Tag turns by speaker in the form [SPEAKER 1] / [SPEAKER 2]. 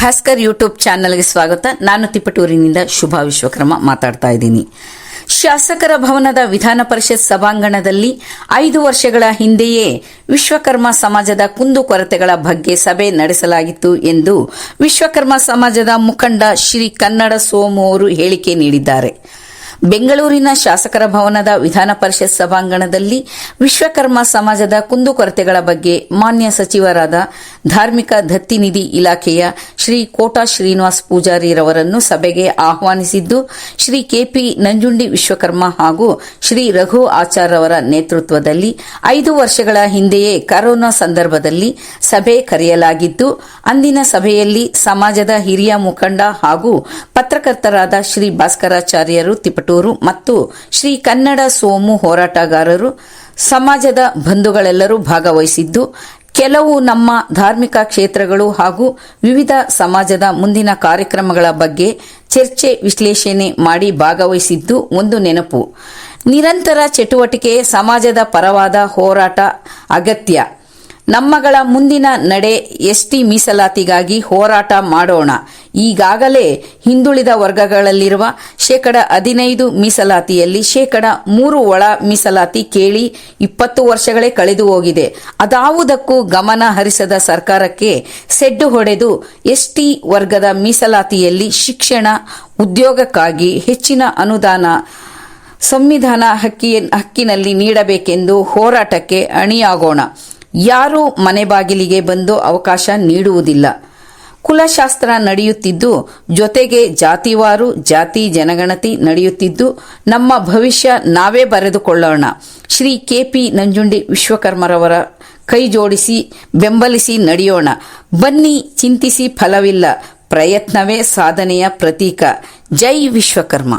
[SPEAKER 1] Bhaskar YouTube ಚಾನೆಲ್ಗೆ ಸ್ವಾಗತ. ನಾನು ತಿಪಟೂರಿನಿಂದ ಶುಭಾ ವಿಶ್ವಕರ್ಮ ಮಾತಾಡ್ತಾ ಇದ್ದೀನಿ. ಶಾಸಕರ ಭವನದ ವಿಧಾನ ಪರಿಷತ್ ಸಭಾಂಗಣದಲ್ಲಿ ಐದು ವರ್ಷಗಳ ಹಿಂದೆಯೇ ವಿಶ್ವಕರ್ಮ ಸಮಾಜದ ಕುಂದುಕೊರತೆಗಳ ಬಗ್ಗೆ ಸಭೆ ನಡೆಸಲಾಗಿತ್ತು ಎಂದು ವಿಶ್ವಕರ್ಮ ಸಮಾಜದ ಮುಖಂಡ ಶ್ರೀ ಕನ್ನಡ ಸೋಮು ಅವರು ಹೇಳಿಕೆ ನೀಡಿದ್ದಾರೆ. ಬೆಂಗಳೂರಿನ ಶಾಸಕರ ಭವನದ ವಿಧಾನ ಪರಿಷತ್ ಸಭಾಂಗಣದಲ್ಲಿ ವಿಶ್ವಕರ್ಮ ಸಮಾಜದ ಕುಂದುಕೊರತೆಗಳ ಬಗ್ಗೆ ಮಾನ್ಯ ಸಚಿವರಾದ ಧಾರ್ಮಿಕ ದತ್ತಿನಿಧಿ ಇಲಾಖೆಯ ಶ್ರೀ ಕೋಟಾ ಶ್ರೀನಿವಾಸ್ ಪೂಜಾರಿರವರನ್ನು ಸಭೆಗೆ ಆಹ್ವಾನಿಸಿದ್ದು, ಶ್ರೀ ಕೆಪಿ ನಂಜುಂಡಿ ವಿಶ್ವಕರ್ಮ ಹಾಗೂ ಶ್ರೀ ರಘು ಆಚಾರ್ಯವರ ನೇತೃತ್ವದಲ್ಲಿ ಐದು ವರ್ಷಗಳ ಹಿಂದೆಯೇ ಕರೋನಾ ಸಂದರ್ಭದಲ್ಲಿ ಸಭೆ ಕರೆಯಲಾಗಿದ್ದು ಅಂದಿನ ಸಭೆಯಲ್ಲಿ ಸಮಾಜದ ಹಿರಿಯ ಮುಖಂಡ ಹಾಗೂ ಪತ್ರಕರ್ತರಾದ ಶ್ರೀ ಭಾಸ್ಕರಾಚಾರ್ಯರು ತಿಪಟೂರು ಮತ್ತು ಶ್ರೀ ಕನ್ನಡ ಸೋಮು ಹೋರಾಟಗಾರರು, ಸಮಾಜದ ಬಂಧುಗಳೆಲ್ಲರೂ ಭಾಗವಹಿಸಿದ್ದು, ಕೆಲವು ನಮ್ಮ ಧಾರ್ಮಿಕ ಕ್ಷೇತ್ರಗಳು ಹಾಗೂ ವಿವಿಧ ಸಮಾಜದ ಮುಂದಿನ ಕಾರ್ಯಕ್ರಮಗಳ ಬಗ್ಗೆ ಚರ್ಚೆ ವಿಶ್ಲೇಷಣೆ ಮಾಡಿ ಭಾಗವಹಿಸಿದ್ದು ಒಂದು ನೆನಪು. ನಿರಂತರ ಚಟುವಟಿಕೆ ಸಮಾಜದ ಪರವಾದ ಹೋರಾಟ ಅಗತ್ಯ. ನಮ್ಮಗಳ ಮುಂದಿನ ನಡೆ ಎಸ್ಟಿ ಮೀಸಲಾತಿಗಾಗಿ ಹೋರಾಟ ಮಾಡೋಣ. ಈಗಾಗಲೇ ಹಿಂದುಳಿದ ವರ್ಗಗಳಲ್ಲಿರುವ ಶೇಕಡ ಹದಿನೈದು ಮೀಸಲಾತಿಯಲ್ಲಿ ಶೇಕಡ ಮೂರು ಒಳ ಮೀಸಲಾತಿ ಕೇಳಿ ಇಪ್ಪತ್ತು ವರ್ಷಗಳೇ ಕಳೆದು ಹೋಗಿದೆ. ಅದಾವುದಕ್ಕೂ ಗಮನ ಹರಿಸದ ಸರ್ಕಾರಕ್ಕೆ ಸೆಡ್ಡು ಹೊಡೆದು ಎಸ್ಟಿ ವರ್ಗದ ಮೀಸಲಾತಿಯಲ್ಲಿ ಶಿಕ್ಷಣ, ಉದ್ಯೋಗಕ್ಕಾಗಿ ಹೆಚ್ಚಿನ ಅನುದಾನ, ಸಂವಿಧಾನ ಹಕ್ಕಿ, ಹಕ್ಕಿನಲ್ಲಿ ನೀಡಬೇಕೆಂದು ಹೋರಾಟಕ್ಕೆ ಅಣಿಯಾಗೋಣ. ಯಾರೂ ಮನೆ ಬಾಗಿಲಿಗೆ ಬಂದು ಅವಕಾಶ ನೀಡುವುದಿಲ್ಲ. ಕುಲಶಾಸ್ತ್ರ ನಡೆಯುತ್ತಿದ್ದು, ಜೊತೆಗೆ ಜಾತಿವಾರು, ಜಾತಿ ಜನಗಣತಿ ನಡೆಯುತ್ತಿದ್ದು, ನಮ್ಮ ಭವಿಷ್ಯ ನಾವೇ ಬರೆದುಕೊಳ್ಳೋಣ. ಶ್ರೀ ಕೆಪಿ ನಂಜುಂಡಿ ವಿಶ್ವಕರ್ಮರವರ ಕೈ ಜೋಡಿಸಿ, ಬೆಂಬಲಿಸಿ ನಡೆಯೋಣ. ಬನ್ನಿ, ಚಿಂತಿಸಿ ಫಲವಿಲ್ಲ. ಪ್ರಯತ್ನವೇ ಸಾಧನೆಯ ಪ್ರತೀಕ. ಜೈ ವಿಶ್ವಕರ್ಮ.